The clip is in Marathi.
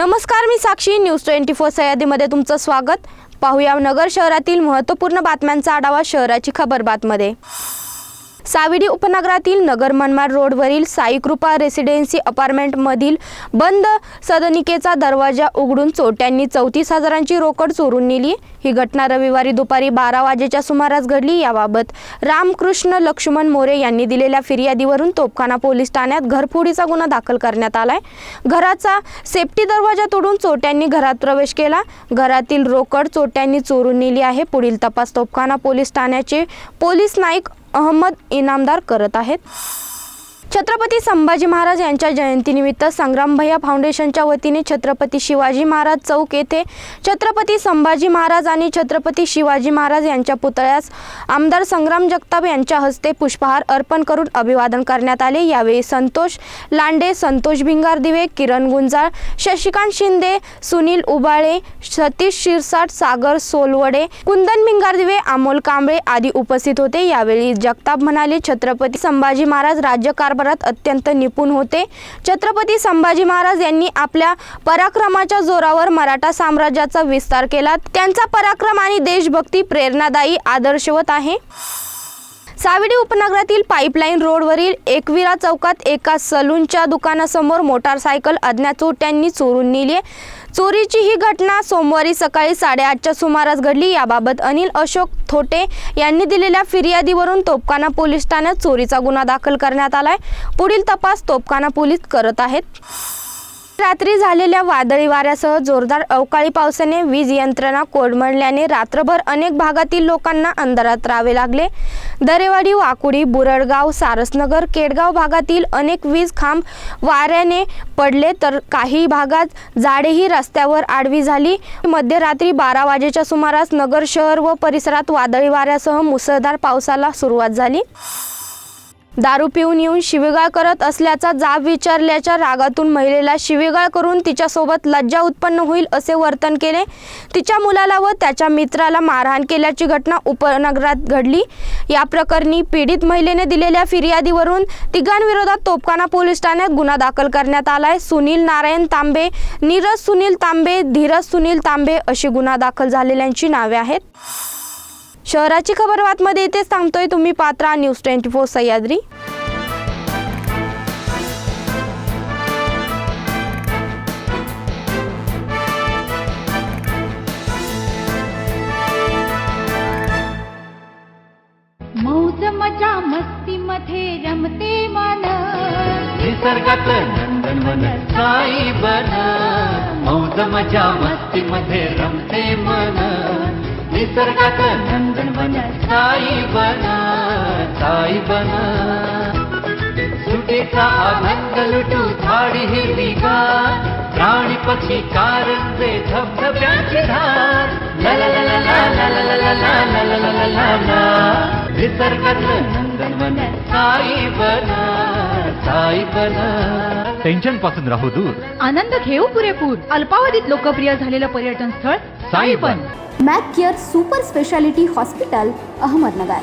नमस्कार मी साक्षी. न्यूज ट्वेंटी फोर सह्याद्रीमध्ये तुमचं स्वागत. पाहूया नगर शहरातील महत्त्वपूर्ण बातम्यांचा आढावा शहराची खबर बातमध्ये. साविडी उपनगरातील नगर मनमाड रोडवरील साईकृपा रेसिडेन्सी अपार्टमेंटमधील बंद सदनिकेचा दरवाजा उघडून चोट्यांनी चौतीस हजारांची रोकड चोरून नेली. ही घटना रविवारी दुपारी बारा वाजेच्या सुमारास घडली. याबाबत रामकृष्ण लक्ष्मण मोरे यांनी दिलेल्या फिर्यादीवरून तोपखाना पोलीस ठाण्यात घरफोडीचा गुन्हा दाखल करण्यात आलाय. घराचा सेफ्टी दरवाजा तोडून चोट्यांनी घरात प्रवेश केला. घरातील रोकड चोट्यांनी चोरून नेली आहे. पुढील तपास तोपखाना पोलीस ठाण्याचे पोलीस नाईक अहमद इनामदार करत आहेत. छत्रपती संभाजी महाराज यांच्या जयंतीनिमित्त संग्रामभैया फाउंडेशनच्या वतीने छत्रपती शिवाजी महाराज चौक येथे छत्रपती संभाजी महाराज आणि छत्रपती शिवाजी महाराज यांच्या पुतळ्यास आमदार संग्राम जगताप यांच्या हस्ते पुष्पहार अर्पण करून अभिवादन करण्यात आले. यावेळी संतोष लांडे संतोष भिंगार दिवे किरण गुंजाळ शशिकांत शिंदे सुनील उबाळे सतीश शिरसाट सागर सोलवडे कुंदन भिंगार दिवे अमोल कांबळे आदी उपस्थित होते. यावेळी जगताप म्हणाले छत्रपती संभाजी महाराज राज्यकारभारात अत्यंत निपुण होते. छत्रपती संभाजी महाराज यांनी आपल्या पराक्रमाच्या जोरावर मराठा साम्राज्याचा विस्तार केला. त्यांचा पराक्रम आणि देशभक्ती प्रेरणादायी आदर्शवत आहे. सावडी उपनगरातील पाईपलाईन रोडवरील एकविरा चौकात एका सलूनच्या दुकानासमोर मोटारसायकल अज्ञात चोरट्यांनी चोरून नेली चोरीची ही घटना सोमवारी सकाळी साडेआठच्या सुमारास घडली. याबाबत अनिल अशोक थोटे यांनी दिलेल्या फिर्यादीवरून तोपखाना पोलीस ठाण्यात चोरीचा गुन्हा दाखल करण्यात आलाय. पुढील तपास तोपखाना पोलीस करत आहेत. रात्री झालेल्या वादळी वाऱ्यासह जोरदार अवकाळी पावसाने वीज यंत्रणा कोडमडल्याने रात्रभर अनेक भागातील लोकांना अंधारात राहावे लागले. दरेवाडी वाकुडी बुरडगाव सारसनगर केडगाव भागातील अनेक वीज खांब वाऱ्याने पडले तर काही भागात झाडेही रस्त्यावर आडवी झाली. मध्यरात्री बारा वाजेच्या सुमारास नगर शहर व परिसरात वादळी वाऱ्यासह मुसळधार पावसाला सुरुवात झाली. दारू पिऊन येऊन शिवीगाळ करत असल्याचा जाब विचारल्याच्या रागातून महिलेला शिवीगाळ करून तिच्यासोबत लज्जा उत्पन्न होईल असे वर्तन केले. तिच्या मुलाला व त्याच्या मित्राला मारहाण केल्याची घटना उपनगरात घडली. या प्रकरणी पीडित महिलेने दिलेल्या फिर्यादीवरून तिघांविरोधात तोपखाना पोलीस ठाण्यात गुन्हा दाखल करण्यात आलाय. सुनील नारायण तांबे नीरज सुनील तांबे धीरज सुनील तांबे अशी गुन्हा दाखल झालेल्यांची नावे आहेत. शहराची खबर बातमध्ये इथेच थांबतोय. तुम्ही पात्रा न्यूज ट्वेंटी फोर सह्याद्री. मौज मजा मस्ती मध्ये रमते मन. निसर्गात नंदनवन साई बन. मौज मजा मस्ती मध्ये रमते मन. निसर्गात नंदनवन साई बन साई बन सुटीचा आनंद लुटू झाडी हिरवी गार प्राणी पक्षी कारंजे धबधब्याची धार ला ला ला ला ला ला ला ला ला ला ला ला ला ला ला निसर्गात साई बन साई बन टेन्शनपासून राहू दूर. आनंद घेऊ पुरेपूर. अल्पावधीत लोकप्रिय झालेलं पर्यटन स्थळ Sai Ban Mac Care super speciality hospital Ahmednagar.